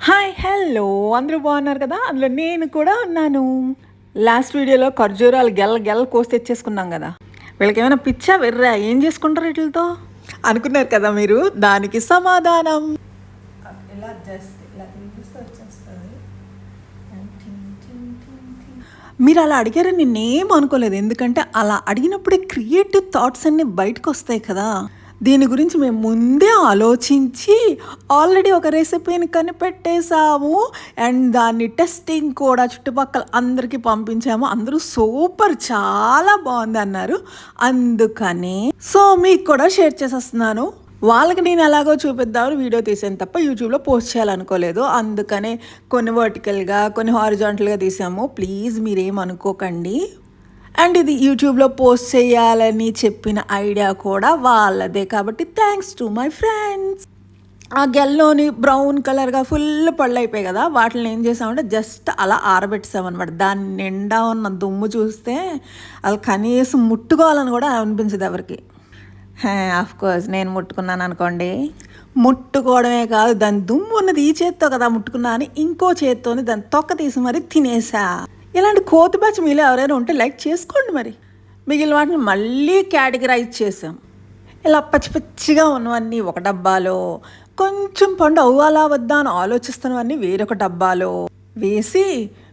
Hi hello అందరూ బాగున్నారు కదా? అందులో నేను కూడా ఉన్నాను. లాస్ట్ వీడియోలో ఖర్జూరాలు గెల్ల గెల్ల కోసి తెచ్చేసుకున్నాం కదా. వీళ్ళకి ఏమైనా పిచ్చా వెర్రా? ఏం చేసుకుంటారు వీటితో అనుకున్నారు కదా మీరు? దానికి సమాధానం. ఇలా జస్ట్ ఇలా తినిపిస్తే వచ్చేస్తుంది. మీరు అలా అడిగారని నేనేం అనుకోలేదు. ఎందుకంటే అలా అడిగినప్పుడే క్రియేటివ్ థాట్స్ అన్నీ బయటకు వస్తాయి కదా. దీని గురించి మేము ముందే ఆలోచించి ఆల్రెడీ ఒక రెసిపీని కనిపెట్టేశాము. అండ్ దాన్ని టెస్టింగ్ కూడా చుట్టుపక్కల అందరికీ పంపించాము. అందరూ సూపర్ చాలా బాగుంది అన్నారు. అందుకని సో మీకు కూడా షేర్ చేసేస్తున్నాను. వాళ్ళకి నేను ఎలాగో చూపిద్దామని వీడియో తీసాను తప్ప యూట్యూబ్లో పోస్ట్ చేయాలనుకోలేదు. అందుకనే కొన్ని వర్టికల్గా కొన్ని హారిజాంటల్గా తీసాము. ప్లీజ్ మీరేం అనుకోకండి. అండ్ ఇది యూట్యూబ్లో పోస్ట్ చేయాలని చెప్పిన ఐడియా కూడా వాళ్ళదే. కాబట్టి థ్యాంక్స్ టు మై ఫ్రెండ్స్ ఆ గెల్లోని బ్రౌన్ కలర్గా ఫుల్ పళ్ళు అయిపోయాయి కదా. వాటిని ఏం చేసామంటే జస్ట్ అలా ఆరబెట్టేసామన్నమాట. దాని నిండా ఉన్న దుమ్ము చూస్తే అది కనీసం ముట్టుకోవాలని కూడా అనిపించదు ఎవరికి. ఆఫ్ కోర్స్ నేను ముట్టుకున్నాను అనుకోండి. ముట్టుకోవడమే కాదు దాని దుమ్ము ఉన్నది ఈ చేత్తో కదా ముట్టుకున్నా అని ఇంకో చేత్తోని దాని తొక్క తీసి మరీ తినేసా. ఇలాంటి కోతి బ్యాచ్ మీలో ఎవరైనా ఉంటే లైక్ చేసుకోండి మరి. మిగిలిన వాటిని మళ్ళీ కేటగిరైజ్ చేసాం ఇలా పచ్చి పచ్చిగా ఉన్నవన్నీ ఒక డబ్బాలో కొంచెం పండు అవ్వాలా వద్దా అని ఆలోచిస్తున్నవన్నీ వేరొక డబ్బాలో వేసి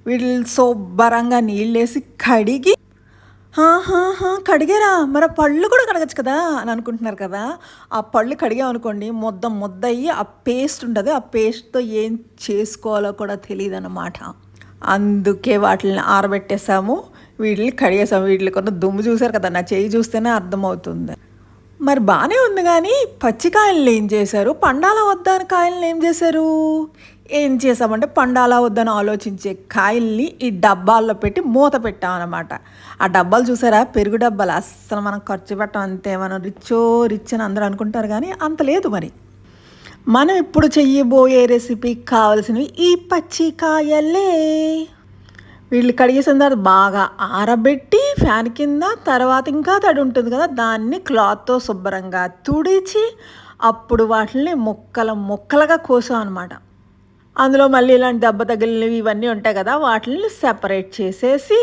వీటిని శుభ్రంగా నీళ్ళేసి కడిగి కడిగారా? మరి పళ్ళు కూడా కడగచ్చు కదా అని అనుకుంటున్నారు కదా. ఆ పళ్ళు కడిగామనుకోండి ముద్ద ముద్ద అయ్యి ఆ పేస్ట్ ఉంటుంది ఆ పేస్ట్తో ఏం చేసుకోవాలో కూడా తెలియదు అన్నమాట అందుకే వాటిని ఆరబెట్టేసాము. వీటిని కడిగేసాము. వీటిని కొన్న దుమ్ము చూసారు కదా నా చేయి చూస్తేనే అర్థమవుతుంది. మరి బాగానే ఉంది కానీ పచ్చికాయలను ఏం చేశారు? పండాల వద్దని కాయలను ఏం చేశారు? ఏం చేసామంటే పండాలా వద్దని ఆలోచించే కాయల్ని ఈ డబ్బాల్లో పెట్టి మూత పెట్టామన్నమాట ఆ డబ్బాలు చూసారా? పెరుగు డబ్బాలు. అస్సలు మనం ఖర్చు పెట్టం అంతే మనం రిచ్చో రిచ్ అని అందరూ అనుకుంటారు కానీ అంత లేదు మరి. మనం ఇప్పుడు చెయ్యబోయే రెసిపీకి కావలసినవి ఈ పచ్చికాయలే వీళ్ళు కడిగేసిన తర్వాత బాగా ఆరబెట్టి ఫ్యాన్ కింద తర్వాత ఇంకా తడి ఉంటుంది కదా దాన్ని క్లాత్తో శుభ్రంగా తుడిచి అప్పుడు వాటిని ముక్కల ముక్కలుగా కోసాం అనమాట అందులో మళ్ళీ ఇలాంటి దెబ్బ తగిలినవి ఇవన్నీ ఉంటాయి కదా వాటిని సెపరేట్ చేసేసి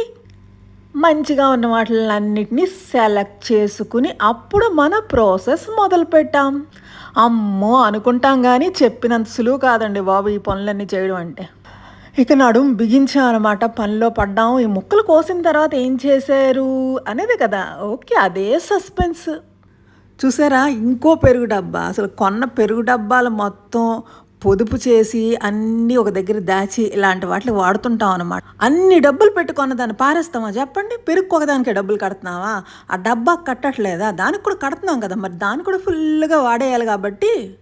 మంచిగా ఉన్న వాటిలన్నిటిని సెలెక్ట్ చేసుకుని అప్పుడు మన ప్రాసెస్ మొదలు పెట్టాం అమ్మో అనుకుంటాం కానీ చెప్పినంత సులువు కాదండి బాబు ఈ పనులన్నీ చేయడం అంటే. ఇక నడుము బిగించాం అనమాట పనిలో పడ్డాం ఈ ముక్కలు కోసిన తర్వాత ఏం చేశారు అనేది కదా. ఓకే అదే సస్పెన్స్. చూసారా ఇంకో పెరుగు డబ్బా అసలు కొన్న పెరుగు డబ్బాలు మొత్తం పొదుపు చేసి అన్నీ ఒక దగ్గర దాచి ఇలాంటి వాటిని వాడుతుంటాం అనమాట అన్ని డబ్బులు పెట్టుకున్న దాన్ని పారేస్తామా చెప్పండి? పెరుగు ఒకదానికి డబ్బులు కడుతున్నావా? ఆ డబ్బా కట్టట్లేదా? దానికి కూడా కడుతున్నాం కదా మరి. దాన్ని కూడా ఫుల్గా వాడేయాలి కాబట్టి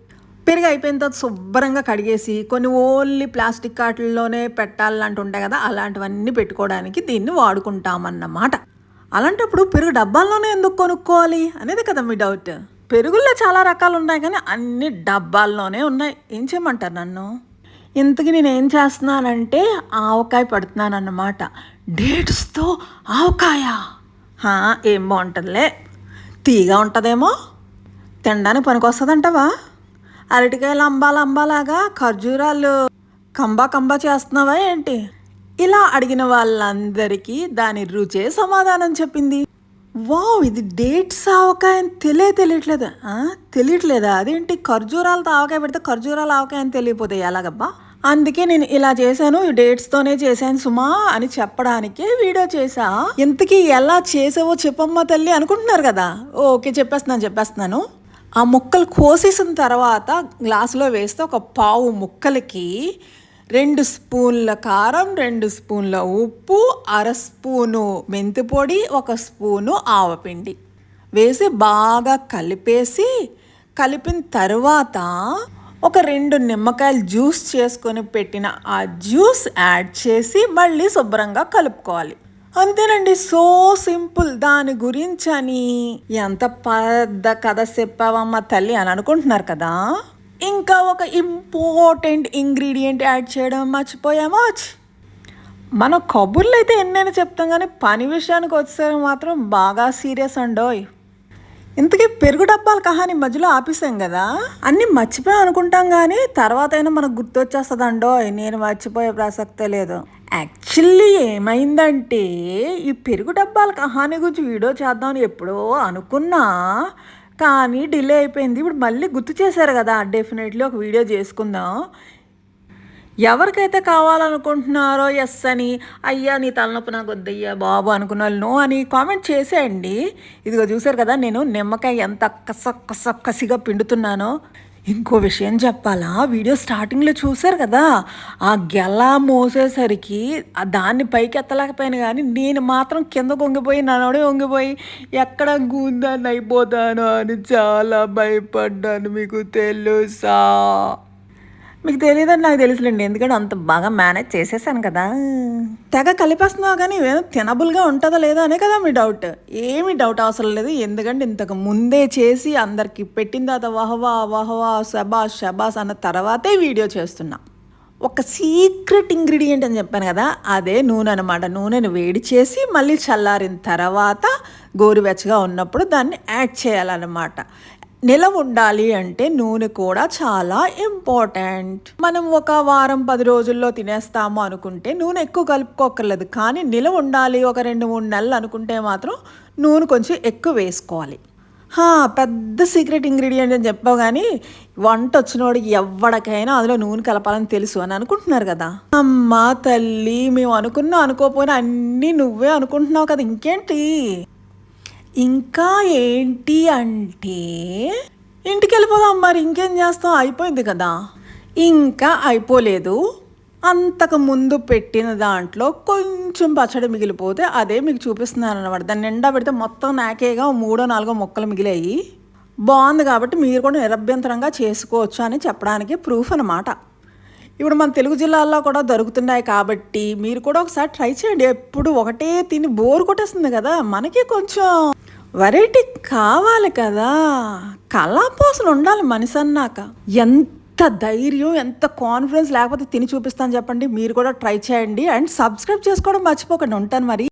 పెరుగు అయిపోయిన తర్వాత శుభ్రంగా కడిగేసి కొన్ని ఓన్లీ ప్లాస్టిక్ కాటల్లోనే పెట్టాలంటూ ఉంటాయి కదా అలాంటివన్నీ పెట్టుకోవడానికి దీన్ని వాడుకుంటామన్నమాట అలాంటప్పుడు పెరుగు డబ్బాల్లోనే ఎందుకు కొనుక్కోవాలి? అనేది కదా మీ డౌట్ పెరుగుల్లో చాలా రకాలు ఉన్నాయి కానీ అన్ని డబ్బాల్లోనే ఉన్నాయి. ఏం చేయమంటారు నన్ను? ఇంతకీ నేను ఏం చేస్తున్నానంటే ఆవకాయ పడుతున్నాను అన్నమాట డేట్స్తో ఆవకాయ. ఏం బాగుంటుందిలే. తీగా ఉంటుందేమో. తినడానికి పనికొస్తుందంటవా? అరటికాయలు అంబాల అంబాలాగా ఖర్జూరాలు కంబా కంబా చేస్తున్నావా ఏంటి? ఇలా అడిగిన వాళ్ళందరికీ దాని రుచే సమాధానం చెప్పింది. వావ్ ఇది డేట్స్ ఆవకాయ అని తెలియ తెలియట్లేదు. తెలియట్లేదా? అదేంటి ఖర్జూరాలతో ఆవకాయ పెడితే ఖర్జూరాలు ఆవకాయ అని తెలియపోతాయి ఎలాగబ్బా? అందుకే నేను ఇలా చేశాను ఈ డేట్స్తోనే చేశాను సుమా అని చెప్పడానికే వీడియో చేసా ఇంతకీ ఎలా చేసావో చెప్పమ్మా తల్లి అనుకుంటున్నారు కదా? ఓకే చెప్పేస్తున్నాను చెప్పేస్తున్నాను. ఆ ముక్కలు కోసేసిన తర్వాత గ్లాసులో వేస్తే ఒక పావు ముక్కలకి రెండు స్పూన్ల కారం రెండు స్పూన్ల ఉప్పు అర స్పూను మెంతి పొడి ఒక స్పూను ఆవపిండి వేసి బాగా కలిపేసి కలిపిన తర్వాత ఒక రెండు నిమ్మకాయలు జ్యూస్ చేసుకొని పెట్టిన ఆ జ్యూస్ యాడ్ చేసి మళ్ళీ శుభ్రంగా కలుపుకోవాలి. అంతేనండి సో సింపుల్. దాని గురించి అని ఎంత పెద్ద కథ చెప్పావమ్మ తల్లి అని అనుకుంటున్నారు కదా? ఇంకా ఒక ఇంపార్టెంట్ ఇంగ్రీడియంట్ యాడ్ చేయడం మర్చిపోయామా మన కబుర్లు అయితే ఎన్నైనా చెప్తాం కానీ పని విషయానికి వచ్చేసరికి మాత్రం బాగా సీరియస్ అండోయ్ ఇంతకీ పెరుగు డబ్బాల కహాని మధ్యలో ఆపేసాం కదా? అన్నీ మర్చిపోయాం అనుకుంటాం కానీ తర్వాత అయినా మనకు గుర్తొచ్చేస్తుంది అండోయ్ నేను మర్చిపోయే ప్రసక్తే లేదు. యాక్చువల్లీ ఏమైందంటే ఈ పెరుగు డబ్బాల కహాని గురించి వీడియో చేద్దామని ఎప్పుడో అనుకున్నా కానీ డిలే అయిపోయింది. ఇప్పుడు మళ్ళీ గుర్తు చేశారు కదా డెఫినెట్లీ ఒక వీడియో చేసుకుందాం. ఎవరికైతే కావాలనుకుంటున్నారో ఎస్ అని అయ్యా నీ తలనొప్పి నాకు వద్దయ్యా బాబు అనుకున్నాను నో అని కామెంట్ చేసేయండి. ఇదిగో చూసారు కదా నేను నిమ్మకాయ ఎంత కస కస కసిగా పిండుతున్నానో. ఇంకో విషయం చెప్పాలా? వీడియో స్టార్టింగ్లో చూసారు కదా? ఆ గెల మోసేసరికి దాన్ని పైకి ఎత్తలేకపోయాను కానీ నేను మాత్రం కింద వంగిపోయి నన్నోడే వంగిపోయి ఎక్కడ గూందాన్ని అయిపోతాను అని చాలా భయపడ్డాను మీకు తెలుసా? మీకు తెలియదని నాకు తెలుసులేండి. ఎందుకంటే అంత బాగా మేనేజ్ చేసేసాను కదా. తెగ కలిపేస్తున్నావు కానీ ఏదో తినబుల్గా ఉంటుందా లేదా అనే కదా మీ డౌట్ ఏమి డౌట్ అవసరం లేదు. ఎందుకంటే ఇంతకు ముందే చేసి అందరికి పెట్టిన తర్వాత వహవా వహవా శబాస్ శబాస్ అన్న తర్వాతే వీడియో చేస్తున్నా. ఒక సీక్రెట్ ఇంగ్రీడియంట్ అని చెప్పాను కదా అదే నూనె అనమాట నూనెను వేడి చేసి మళ్ళీ చల్లారిన తర్వాత గోరువెచ్చగా ఉన్నప్పుడు దాన్ని యాడ్ చేయాలన్నమాట. నిలవ ఉండాలి అంటే నూనె కూడా చాలా ఇంపార్టెంట్ మనం ఒక వారం పది రోజుల్లో తినేస్తాము అనుకుంటే నూనె ఎక్కువ కలుపుకోకర్లేదు కానీ నిలవ ఉండాలి ఒక రెండు మూడు నెలలు అనుకుంటే మాత్రం నూనె కొంచెం ఎక్కువ వేసుకోవాలి. హా, పెద్ద సీక్రెట్ ఇంగ్రీడియంట్ అని చెప్పావు కానీ వంట వచ్చినోడు ఎవడికైనా అందులో నూనె కలపాలని తెలుసు అని అనుకుంటున్నారు కదా. అమ్మా తల్లి మేము అనుకున్నా అనుకోపోయినా అన్నీ నువ్వే అనుకుంటున్నావు కదా ఇంకేంటి? ఇంకా ఏంటి అంటే ఇంటికి వెళ్ళిపోదాం మరి ఇంకేం చేస్తాం? అయిపోయింది కదా. ఇంకా అయిపోలేదు. అంతకు ముందు పెట్టిన దాంట్లో కొంచెం పచ్చడి మిగిలిపోతే అదే మీకు చూపిస్తున్నాను అనమాట దాన్ని నిండా పెడితే మొత్తం నాకేగా మూడో నాలుగో మొక్కలు మిగిలాయి. బాగుంది కాబట్టి మీరు కూడా నిరభ్యంతరంగా చేసుకోవచ్చు అని చెప్పడానికి ప్రూఫ్ అనమాట ఇప్పుడు మన తెలుగు జిల్లాల్లో కూడా దొరుకుతున్నాయి కాబట్టి మీరు కూడా ఒకసారి ట్రై చేయండి. ఎప్పుడు ఒకటే తిని బోర్ కొట్టేస్తుంది కదా మనకి కొంచెం వెరైటీ కావాలి కదా. కళాపోసలు ఉండాలి మనిషి అన్నాక. ఎంత ధైర్యం ఎంత కాన్ఫిడెన్స్ లేకపోతే తిని చూపిస్తాను చెప్పండి. మీరు కూడా ట్రై చేయండి. అండ్ సబ్స్క్రైబ్ చేసుకోవడం మర్చిపోకండి. ఉంటాను మరి.